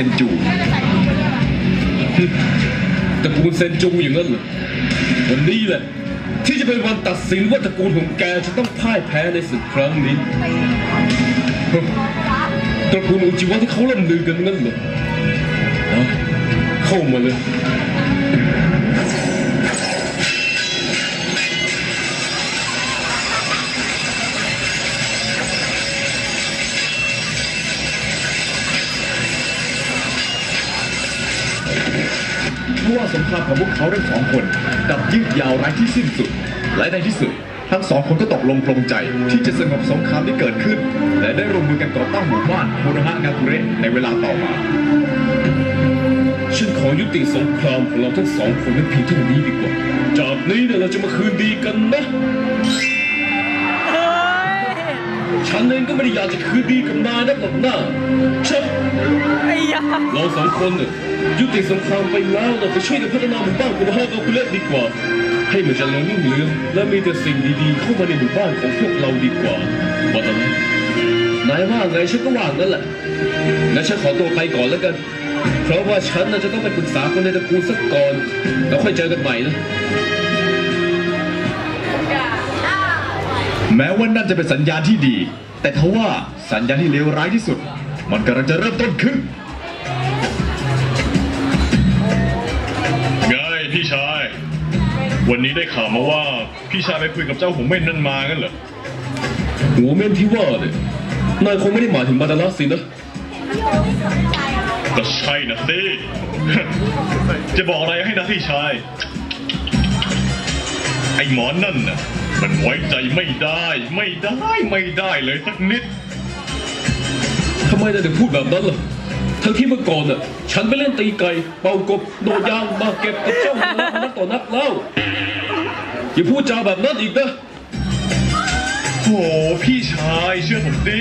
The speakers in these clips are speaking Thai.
ซนจูตระกูลเซนจูอย่างนั้นเหรอวันนี้แหละ ที่จะเป็นวันตัดสินว่าตระกูลของแกจะต้องพ่ายแพ้ในศึกครั้งนี้ตระกูลอุจิวะที่เขาล่ำลือกันนั่นเหรอเข้ามาเลย เพราะว่าสงครามของพวกเขาทั้งสองคนกลับยืดยาวไร้ที่สิ้นสุด และในที่สุด ทั้งสองคนก็ตกลงปลงใจที่จะสงบสงครามที่เกิดขึ้น และได้ร่วมมือกันก่อตั้งหมู่บ้านโมโนฮะงาคุเระในเวลาต่อมาฉันขอยุติสงครามของเราทั้งสองคนไว้เพียงเท่านี้ดีกว่า จากนี้เนี่ยเราจะมาคืนดีกันนะ ฉันเองก็ไม่ได้อยากจะคืนดีกับนายนักหรอกนะฉันไอ้ยาเราสองคนเนี่ยยุติสงครามไปแล้วเราไปช่วยกันพัฒนาหมู่บ้านของเราเราคุณเล่นดีกว่า ให้มันเจริญรุ่งเรืองและมีแต่สิ่งดีๆเข้ามาในหมู่บ้านของพวกเราดีกว่าว่าแต่นายว่าไงฉันก็ว่างั้นแหละงั้นฉันขอตัวไปก่อนแล้วกัน เพราะว่าฉันน่ะจะต้องไปปรึกษาคนในตระกูลสักก่อน แล้วค่อยเจอกันใหม่นะ แม้ว่านั่นจะเป็นสัญญาณที่ดี แต่ทว่าสัญญาณที่เลวร้ายที่สุด มันกำลังจะเริ่มต้นขึ้นไงพี่ชาย วันนี้ได้ข่าวมาว่าพี่ชายไปคุยกับเจ้าหัวเม่นนั่นมางั้นเหรอหัวเม่นที่ว่าเนี่ยนายคงไม่ได้หมายถึงบาดาลัสสินะก็ใช่นะสิจะบอกอะไรให้นะพี่ชาย ไอ้หมอนนั่นน่ะ มันไว้ใจไม่ได้ ไม่ได้ไม่ได้เลยสักนิดทำไมนายถึงพูดแบบนั้นล่ะ ทั้งที่เมื่อก่อนน่ะ ฉันไปเล่นตีไก่ เป่ากบ โดดยางมาเก็บกับเจ้ามานักต่อนักเล่าอย่าพูดจาแบบนั้นอีกนะโหพี่ชายเชื่อผมสิ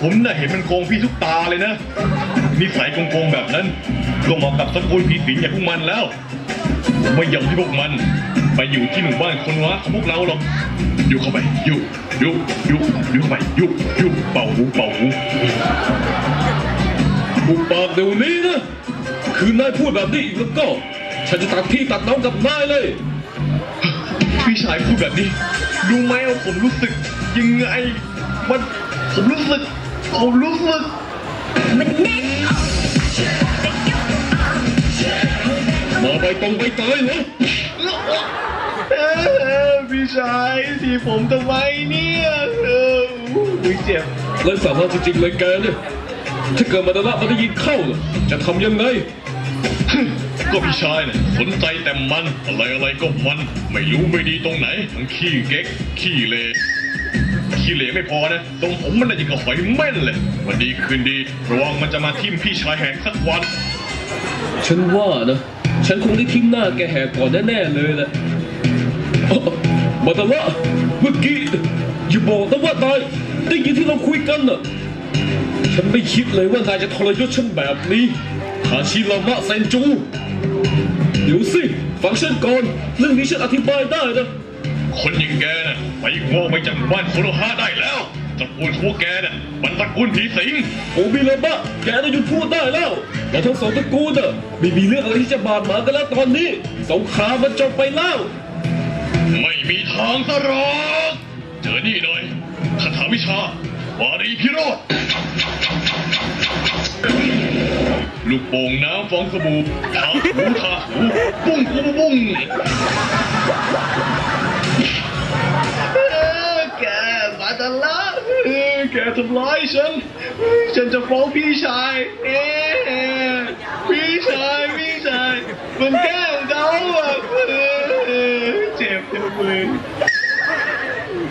ผมน่ะเห็นมันโกงพี่ทุกตาเลยนะ นิสัยโกงๆแบบนั้นก็เหมาะกับตระกูลผีสิงอย่างพวกมันแล้ว ไม่ยอมให้พวกมัน ไปอยู่ที่หมู่บ้านคนวะของพวกเราหรอกอยู่เข้าไปอยู่อยู่อยู่อยู่เข้าไปอยู่อยู่เป่าหูเป่าหูบุกปากเดี๋ยวนี้นะคือนายพูดแบบนี้อีกแล้วก็ ฉันจะตัดพี่ตัดน้องกับนายเลยพี่ชายพูดแบบนี้รู้ไหมว่าผมรู้สึกยังไง มันผมรู้สึกผมรู้สึกมันแน่นมาไปตรงไปเตยเหรอเอ อพี่ชายที่ผมทำไมเนี่ยเอออุ๊ยเจ็บเลยสามารถจริงๆเลยแกเนี่ยถ้าเกิดมาดาระมันได้ยินเข้าล่ะจะทำยังไง ก็พี่ชายเนี่ยสนใจแต่มันอะไรอะไรก็มัน ไม่รู้ไม่ดีตรงไหนทั้งขี้เก๊กขี้เลขี้เหลไม่พอนะตรงผมมันน่ะยิ่งกับหอยแม่นเลยวันดีคืนดีระวังมันจะมาทิ่มพี่ชายแหกสักวัน ฉันว่านะ ฉันคงได้ทิ้งหน้าแกแหกก่อนแน่ๆเลยแหละ อ๊ะมาดาระเมื่อกี้อย่าบอกนะว่านายได้ยินที่เราคุยกันน่ะฉันไม่คิดเลยว่านายจะทรยศฉันแบบนี้ฮาชิรามะเซนจู เดี๋ยวสิฟังฉันก่อนเรื่องนี้ฉันอธิบายได้นะคนอย่างแกน่ะไปโง่ไปจากหมู่บ้านโคโนฮาได้แล้วตระกูลพวกแกน่ะมันตระกูลผีสิงโอบิเลบะแกน่ะหยุดพูดได้แล้วเราทั้งสองตระกูลน่ะไม่มีเรื่องอะไรที่จะบาดหมางกันแล้วตอนนี้สงครามมันจบไปแล้ว ไม่มีทางสรอกเจอนี่หน่อยคาถาวิชาวารีพิโรธลูกโป่งน้ำฟองสบู่ทาหูทาหูปุ้งปุ้งปุ้งแกมาตลาแกทำร้ายฉัน ฉันจะฟ้องพี่ชาย เอ๊พี่ชาย พี่ชายมันแกล้งเขาอะเจ็บจังเลย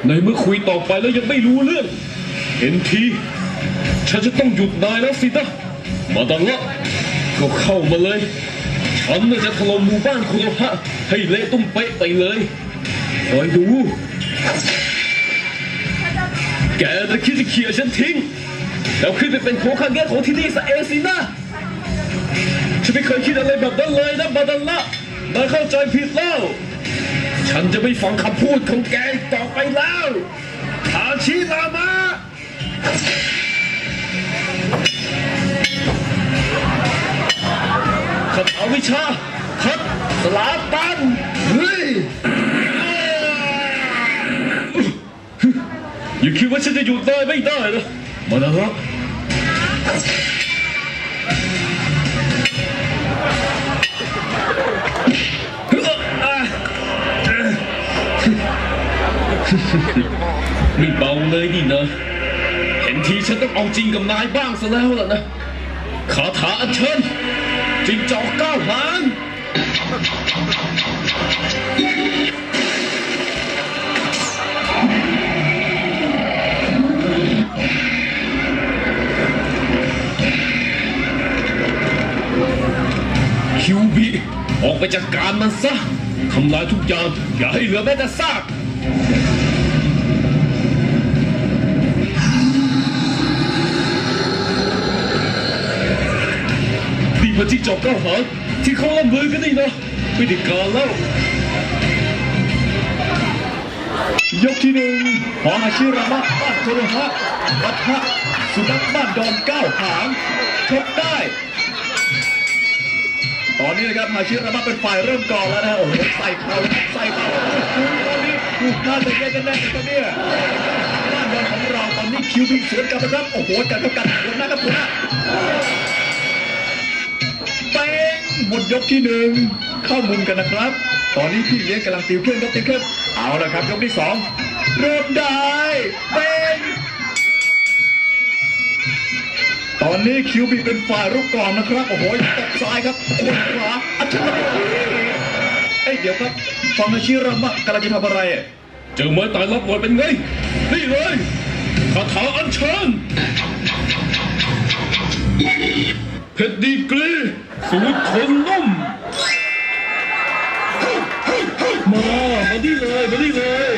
ในเมื่อคุยต่อไปแล้วยังไม่รู้เรื่อง เห็นที ฉันจะต้องหยุดนายแล้วสินะมาดังละก็เข้ามาเลย ฉันน่ะจะถล่มหมู่บ้านคุโรฮะให้เละตุ้มเป๊ะไปเลยคอยดู แกจะคิดจะเขี่ยฉันทิ้ง แล้วขึ้นไปเป็นโคขังแย่ของที่นี่ซะเองสินะฉันไม่เคยคิดอะไรแบบนั้นเลยนะบาดันละนายเข้าใจผิดแล้ว ฉันจะไม่ฟังคำพูดของแกต่อไปแล้วทาชิลามะคาถาวิชาทับสลาตันเฮ้ยอย่าคิดว่าฉันจะอยู่ได้ไม่ได้หนะมาแล้วครับ ไม่เบาเลยนี่นะ เห็นทีฉันต้องเอาจริงกับนายบ้างซะแล้วล่ะนะคาถาอัญเชิญจิงจอกก้าวหางคิวบีออกไปจัดการมันซะทำลายทุกอย่างอย่าให้เหลือแม้แต่ซาก นี่มันที่จอบเก้าหางที่เขาล่ำลือกันนี่นะไม่ได้การแล้ว ยกที่หนึ่งหอฮาชิรามะบ้านโทรฮะปะทะสุนัขบ้านดอนเก้าหางชกได้ ตอนนี้นะครับฮาชิรามะเป็นฝ่ายเริ่มก่อนแล้วนะโอ้โหใส่เขาใส่เขาตอนนี้ถูกน่าจะแย่กันแน่ตอนเนี้ยบ้านดอนของเราตอนนี้คิวบินสวนกลับนะครับโอ้โหกัดเข้ากันหัวหน้ากับหัวหน้า หมดยกที่หนึ่งเข้ามุมกันนะครับ ตอนนี้พี่เลี้ยงกำลังติวเครื่องครับติวเครื่องเอาละครับยกที่สองเริ่มได้เป้งตอนนี้คิวบีเป็นฝ่ายรุกก่อนนะครับ โอ้โหตบซ้ายครับโคนขวาอัจฉริยะเอ้ยเดี๋ยวครับฟังอาชิรามะกำลังจะทำอะไรอะเจอไม้ตายรับหน่อยเป็นไง นี่เลยคาถาอัญเชิญ เพชรดีกรีสูตรคนนุ่มมา มาดีเลย มาดีเลย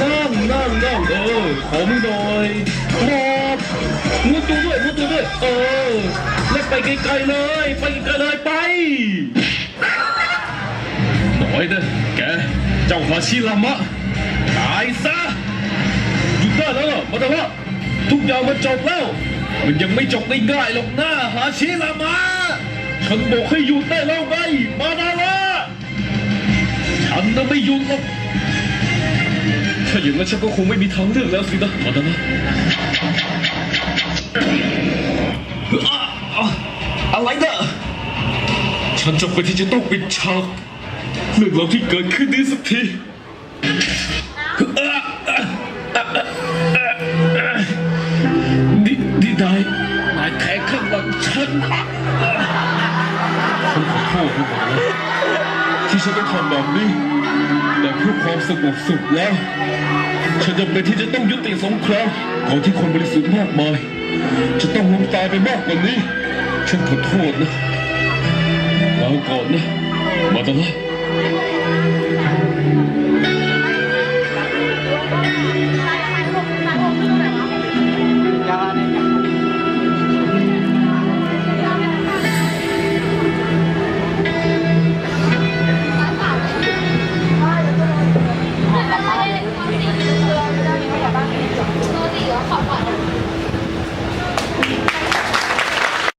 นั่งนั่งนั่งเออขอมือหน่อยขอบมือตัวด้วยมือตัวด้วยเออเล่นไปไกลๆเลย ไปไกลเลยไปหน่อยนะแกเจ้าฮาชิรามะตายซะหยุดได้แล้วล่ะมาแต่ว่าทุกอย่างมันจบแล้ว มันยังไม่จบง่ายๆหรอกนะฮาชิรามะฉันบอกให้หยุดได้แล้วไงมาดาละฉันน่ะไม่หยุดหรอกถ้าอย่างนั้นฉันก็คงไม่มีทางเลือกแล้วสินะมาดาละอะอะไรเนะฉันจำเป็นที่จะต้องปิดฉากเรื่องราวที่เกิดขึ้นนี้สักที นี่นายแทงข้างหลังฉันฉันขอโทษทุกคนนะที่ฉันต้องทำแบบนี้ แต่เพื่อความสงบสุขแล้ว ฉันจำเป็นที่จะต้องยุติสงครามก่อนที่คนบริสุทธิ์มากมาย จะต้องล้มตายไปมากกว่านี้ ฉันขอโทษนะลาก่อนนะ มาตาละ